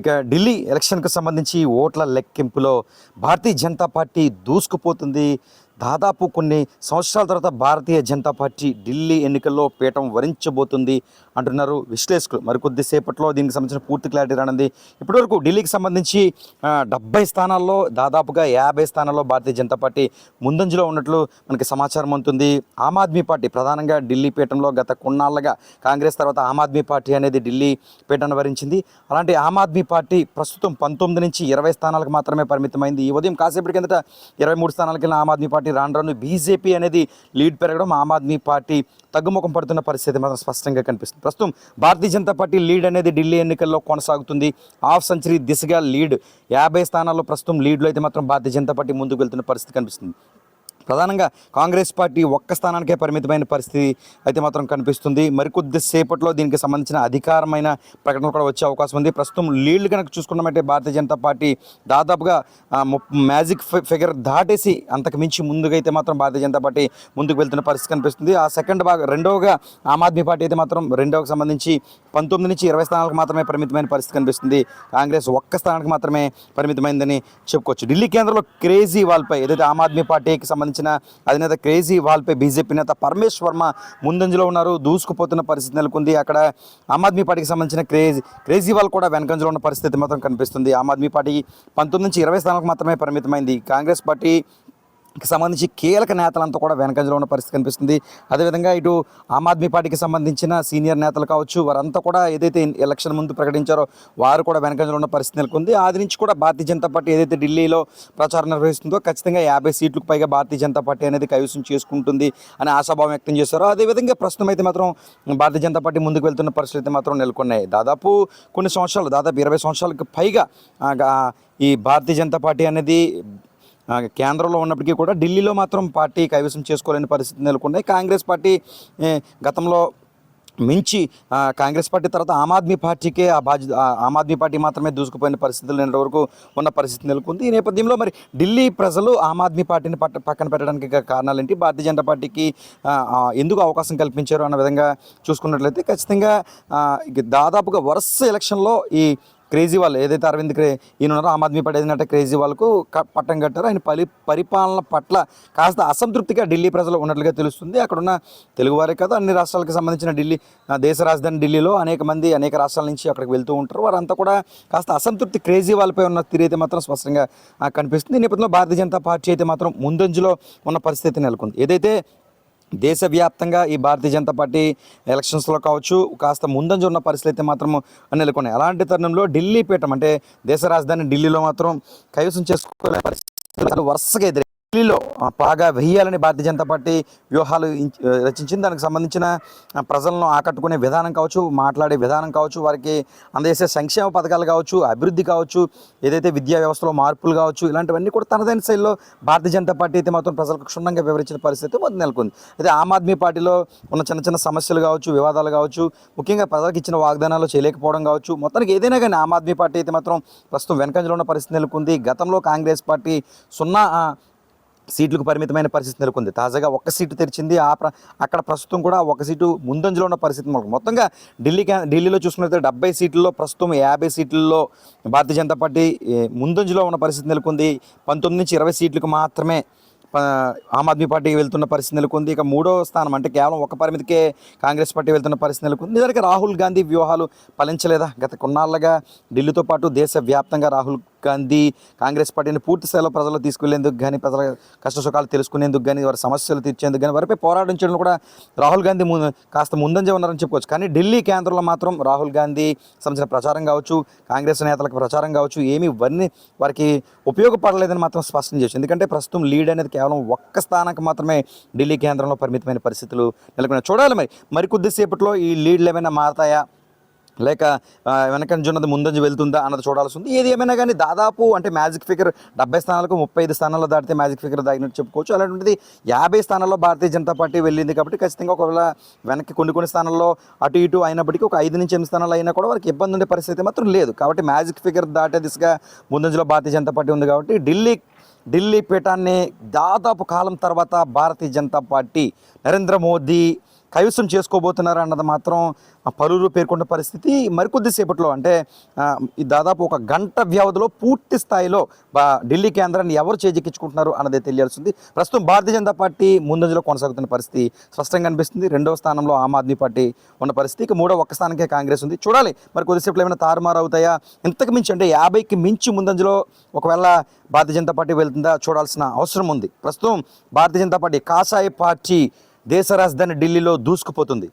ఇక ఢిల్లీ ఎలక్షన్కు సంబంధించి ఓట్ల లెక్కింపులో భారతీయ జనతా పార్టీ దూసుకుపోతుంది. దాదాపు కొన్ని సంవత్సరాల తర్వాత భారతీయ జనతా పార్టీ ఢిల్లీ ఎన్నికల్లో పీఠం వరించబోతుంది అంటున్నారు విశ్లేషకులు. మరికొద్ది సేపట్లో దీనికి సంబంధించిన పూర్తి క్లారిటీ రానుంది. ఇప్పటివరకు ఢిల్లీకి సంబంధించి డెబ్బై స్థానాల్లో దాదాపుగా యాభై స్థానాల్లో భారతీయ జనతా పార్టీ ముందంజలో ఉన్నట్లు మనకి సమాచారం అందుతుంది. ఆమ్ ఆద్మీ పార్టీ ప్రధానంగా ఢిల్లీ పీఠంలో గత కొన్నాళ్ళగా కాంగ్రెస్ తర్వాత ఆమ్ ఆద్మీ పార్టీ అనేది ఢిల్లీ పీఠాన్ని వరించింది. అలాంటి ఆమ్ ఆద్మీ పార్టీ ప్రస్తుతం పంతొమ్మిది నుంచి ఇరవై స్థానాలకు మాత్రమే పరిమితమైంది. ఈ ఉదయం కాసేపటి కిందట ఇరవై మూడు స్థానాలకి ఆమ్ ఆద్మీ పార్టీ రాను రాను బీజేపీ అనేది లీడ్ పెరగడం ఆమ్ ఆద్మీ పార్టీ తగ్గుముఖం పడుతున్న పరిస్థితి మాత్రం స్పష్టంగా కనిపిస్తుంది. ప్రస్తుతం భారతీయ జనతా పార్టీ లీడ్ అనేది ఢిల్లీ ఎన్నికల్లో కొనసాగుతుంది. హాఫ్ సెంచరీ దిశగా లీడ్ యాభై స్థానాల్లో ప్రస్తుతం లీడ్లో అయితే మాత్రం భారతీయ జనతా పార్టీ ముందుకు వెళ్తున్న పరిస్థితి కనిపిస్తుంది. ప్రధానంగా కాంగ్రెస్ పార్టీ ఒక్క స్థానానికే పరిమితమైన పరిస్థితి అయితే మాత్రం కనిపిస్తుంది. మరికొద్ది సేపట్లో దీనికి సంబంధించిన అధికారమైన ప్రకటన కూడా వచ్చే అవకాశం ఉంది. ప్రస్తుతం లీడ్లు కనుక చూసుకున్నామంటే భారతీయ జనతా పార్టీ దాదాపుగా మ్యాజిక్ ఫి- ఫిగర్ దాటేసి అంతకు మించి ముందుగా అయితే మాత్రం భారతీయ జనతా పార్టీ ముందుకు వెళ్తున్న పరిస్థితి కనిపిస్తుంది. ఆ సెకండ్ భాగం రెండవగా ఆమ్ ఆద్మీ పార్టీ అయితే మాత్రం రెండవకు సంబంధించి పంతొమ్మిది నుంచి ఇరవై స్థానాలకు మాత్రమే పరిమితమైన పరిస్థితి కనిపిస్తుంది. కాంగ్రెస్ ఒక్క స్థానానికి మాత్రమే పరిమితమైందని చెప్పుకోవచ్చు. ఢిల్లీ కేంద్రంలో క్రేజీ వాళ్ళపై ఏదైతే ఆమ్ ఆద్మీ పార్టీకి సంబంధించి సంబంధించిన అధినేత క్రేజీ వాల్పై బీజేపీ నేత పరమేశ్ వర్మ ముందంజలో ఉన్నారు. దూసుకుపోతున్న పరిస్థితి నెలకొంది. అక్కడ ఆమ్ ఆద్మీ పార్టీకి సంబంధించిన క్రేజ్ క్రేజీ వాల్ కూడా వెనకంజలో ఉన్న పరిస్థితి మాత్రం కనిపిస్తుంది. ఆమ్ ఆద్మీ పార్టీ పంతొమ్మిది నుంచి ఇరవై స్థానాలకు మాత్రమే పరిమితమైంది. కాంగ్రెస్ పార్టీ సంబంధించి కీలక నేతలంతా కూడా వెనకంజలో ఉన్న పరిస్థితి కనిపిస్తుంది. అదేవిధంగా ఇటు ఆమ్ ఆద్మీ పార్టీకి సంబంధించిన సీనియర్ నేతలు కావచ్చు వారంతా కూడా ఏదైతే ఎలక్షన్ ముందు ప్రకటించారో వారు కూడా వెనకంజలో ఉన్న పరిస్థితి నెలకొంది. ఆది నుంచి కూడా భారతీయ జనతా పార్టీ ఏదైతే ఢిల్లీలో ప్రచారం నిర్వహిస్తుందో ఖచ్చితంగా యాభై సీట్లకు పైగా భారతీయ జనతా పార్టీ అనేది కైవసం చేసుకుంటుంది అని ఆశాభావం వ్యక్తం చేశారు. అదేవిధంగా ప్రస్తుతం అయితే మాత్రం భారతీయ జనతా పార్టీ ముందుకు వెళ్తున్న పరిస్థితి అయితే మాత్రం నెలకొన్నాయి. దాదాపు కొన్ని సంవత్సరాలు దాదాపు ఇరవై సంవత్సరాలకు పైగా ఈ భారతీయ జనతా పార్టీ అనేది కేంద్రంలో ఉన్నప్పటికీ కూడా ఢిల్లీలో మాత్రం పార్టీ కైవసం చేసుకోలేని పరిస్థితి నెలకొన్నాయి. కాంగ్రెస్ పార్టీ గతంలో మించి కాంగ్రెస్ పార్టీ తర్వాత ఆమ్ ఆద్మీ పార్టీకే ఆ బాధ్యత ఆమ్ ఆద్మీ పార్టీ మాత్రమే దూసుకుపోయిన పరిస్థితులు నిన్న వరకు ఉన్న పరిస్థితి నెలకొంది. ఈ నేపథ్యంలో మరి ఢిల్లీ ప్రజలు ఆమ్ ఆద్మీ పార్టీని పట్ట పక్కన పెట్టడానికి కారణాలు ఏంటి భారతీయ జనతా పార్టీకి ఎందుకు అవకాశం కల్పించారు అన్న విధంగా చూసుకున్నట్లయితే ఖచ్చితంగా దాదాపుగా వరుస ఎలక్షన్లో ఈ క్రేజీ వాళ్ళు ఏదైతే అరవింద్ క్రే ఈయన ఉన్నారో ఆమ్ ఆద్మీ పార్టీ ఏదైనా క్రేజీ వాళ్ళకు పట్టం కట్టారు. ఆయన పలి పరిపాలన పట్ల కాస్త అసంతృప్తిగా ఢిల్లీ ప్రజలు ఉన్నట్లుగా తెలుస్తుంది. అక్కడ ఉన్న తెలుగువారే కాదు అన్ని రాష్ట్రాలకు సంబంధించిన ఢిల్లీ దేశ రాజధాని ఢిల్లీలో అనేక మంది అనేక రాష్ట్రాల నుంచి అక్కడికి వెళ్తూ ఉంటారు. వారంతా కూడా కాస్త అసంతృప్తి క్రేజీ వాళ్ళపై ఉన్న తీరు అయితే మాత్రం స్పష్టంగా కనిపిస్తుంది. ఈ నేపథ్యంలో భారతీయ జనతా పార్టీ అయితే మాత్రం ముందంజలో ఉన్న పరిస్థితి నెలకొంది. ఏదైతే దేశవ్యాప్తంగా ఈ భారతీయ జనతా పార్టీ ఎలక్షన్స్లో కావచ్చు కాస్త ముందంజ ఉన్న పరిస్థితి అయితే మాత్రం నెలకొన్నాయి. అలాంటి తరుణంలో ఢిల్లీ పీఠం అంటే దేశ రాజధాని ఢిల్లీలో మాత్రం కైవసం చేసుకోలే పరిస్థితులు వరుసగా ఎదురు ఢిల్లీలో బాగా వెయ్యాలని భారతీయ జనతా పార్టీ వ్యూహాలు రచించింది. దానికి సంబంధించిన ప్రజలను ఆకట్టుకునే విధానం కావచ్చు మాట్లాడే విధానం కావచ్చు వారికి అందజేసే సంక్షేమ పథకాలు కావచ్చు అభివృద్ధి కావచ్చు ఏదైతే విద్యా వ్యవస్థలో మార్పులు కావచ్చు ఇలాంటివన్నీ కూడా తనదైన శైలిలో భారతీయ జనతా పార్టీ అయితే మాత్రం ప్రజలకు క్షుణ్ణంగా వివరించిన పరిస్థితి మొదలు నెలకొంది. అయితే ఆమ్ ఆద్మీ పార్టీలో ఉన్న చిన్న చిన్న సమస్యలు కావచ్చు వివాదాలు కావచ్చు ముఖ్యంగా ప్రజలకు ఇచ్చిన వాగ్దానాలు చేయలేకపోవడం కావచ్చు మొత్తానికి ఏదైనా కానీ ఆమ్ ఆద్మీ పార్టీ అయితే మాత్రం ప్రస్తుతం వెనకంజలో ఉన్న పరిస్థితి నెలకొంది. గతంలో కాంగ్రెస్ పార్టీ సున్నా సీట్లకు పరిమితమైన పరిస్థితి నెలకొంది. తాజాగా ఒక్క సీటు తెరిచింది. ఆ ప్ర అక్కడ ప్రస్తుతం కూడా ఒక సీటు ముందంజలో ఉన్న పరిస్థితి మనకు. మొత్తంగా ఢిల్లీ ఢిల్లీలో చూసుకున్నట్లయితే డెబ్బై సీట్లలో ప్రస్తుతం యాభై సీట్లలో భారతీయ జనతా పార్టీ ముందంజలో ఉన్న పరిస్థితి నెలకొంది. పంతొమ్మిది నుంచి ఇరవై సీట్లకు మాత్రమే ఆమ్ ఆద్మీ పార్టీకి వెళ్తున్న పరిస్థితి నెలకొంది. ఇక మూడో స్థానం అంటే కేవలం ఒక పరిమితికే కాంగ్రెస్ పార్టీ వెళ్తున్న పరిస్థితి నెలకొంది. నిజానికి రాహుల్ గాంధీ వ్యూహాలు ఫలించలేదా? గత కొన్నాళ్ళగా ఢిల్లీతో పాటు దేశవ్యాప్తంగా రాహుల్ గాంధీ కాంగ్రెస్ పార్టీని పూర్తి స్థాయిలో ప్రజలు తీసుకెళ్ళేందుకు కానీ ప్రజల కష్ట సుఖాలు తెలుసుకునేందుకు కానీ వారి సమస్యలు తీర్చేందుకు కానీ వారిపై పోరాడించడం కూడా రాహుల్ గాంధీ ముందు కాస్త ముందంజ ఉన్నారని చెప్పుకోవచ్చు. కానీ ఢిల్లీ కేంద్రంలో మాత్రం రాహుల్ గాంధీ సంబంధించిన ప్రచారం కావచ్చు కాంగ్రెస్ నేతలకు ప్రచారం కావచ్చు ఏమీ ఇవన్నీ వారికి ఉపయోగపడలేదని మాత్రం స్పష్టం చేయొచ్చు. ఎందుకంటే ప్రస్తుతం లీడ్ అనేది కేవలం ఒక్క స్థానానికి మాత్రమే ఢిల్లీ కేంద్రంలో పరిమితమైన పరిస్థితులు నెలకొన్నాయి. చూడాలి మరి. మరికొద్దిసేపట్లో ఈ లీడ్లు ఏమైనా మారతాయా? లేక వెనకంజు ఉన్నది ముందంజు వెళ్తుందా అన్నది చూడాల్సి ఉంది. ఏది ఏమైనా కానీ దాదాపు అంటే మ్యాజిక్ ఫిగర్ డెబ్బై స్థానాలకు ముప్పై ఐదు స్థానాల్లో దాటితే మ్యాజిక్ ఫిగర్ దాగినట్టు చెప్పుకోవచ్చు. అలాంటిది యాభై స్థానాల్లో భారతీయ జనతా పార్టీ వెళ్ళింది కాబట్టి ఖచ్చితంగా ఒకవేళ వెనక్కి కొన్ని కొన్ని స్థానాల్లో అటు ఇటు అయినప్పటికీ ఒక ఐదు నుంచి ఎనిమిది స్థానాలు అయినా కూడా వారికి ఇబ్బంది ఉండే పరిస్థితి మాత్రం లేదు. కాబట్టి మ్యాజిక్ ఫిగర్ దాటే దిశగా ముందంజలో భారతీయ జనతా పార్టీ ఉంది కాబట్టి ఢిల్లీ ఢిల్లీ పీఠాన్ని దాదాపు కాలం తర్వాత భారతీయ జనతా పార్టీ నరేంద్ర మోదీ కైవసం చేసుకోబోతున్నారు అన్నది మాత్రం ఆ, పలువురు పేర్కొన్న పరిస్థితి. మరికొద్దిసేపట్లో అంటే దాదాపు ఒక గంట వ్యవధిలో పూర్తి స్థాయిలో ఢిల్లీ కేంద్రాన్ని ఎవరు చేజిక్కించుకుంటున్నారు అన్నదే తెలియాల్సింది. ప్రస్తుతం భారతీయ జనతా పార్టీ ముందంజలో కొనసాగుతున్న పరిస్థితి స్పష్టంగా అనిపిస్తుంది. రెండవ స్థానంలో ఆమ్ ఆద్మీ పార్టీ ఉన్న పరిస్థితి. ఇక మూడో ఒక్క స్థానంకే కాంగ్రెస్ ఉంది. చూడాలి మరి కొద్దిసేపులో ఏమైనా తారుమారు అవుతాయా? ఇంతకు మించి అంటే యాభైకి మించి ముందంజలో ఒకవేళ భారతీయ జనతా పార్టీ వెళ్తుందా? చూడాల్సిన అవసరం ఉంది. ప్రస్తుతం భారతీయ జనతా పార్టీ కాషాయ పార్టీ దేశ రాజధాని ఢిల్లీలో దూసుకుపోతుంది.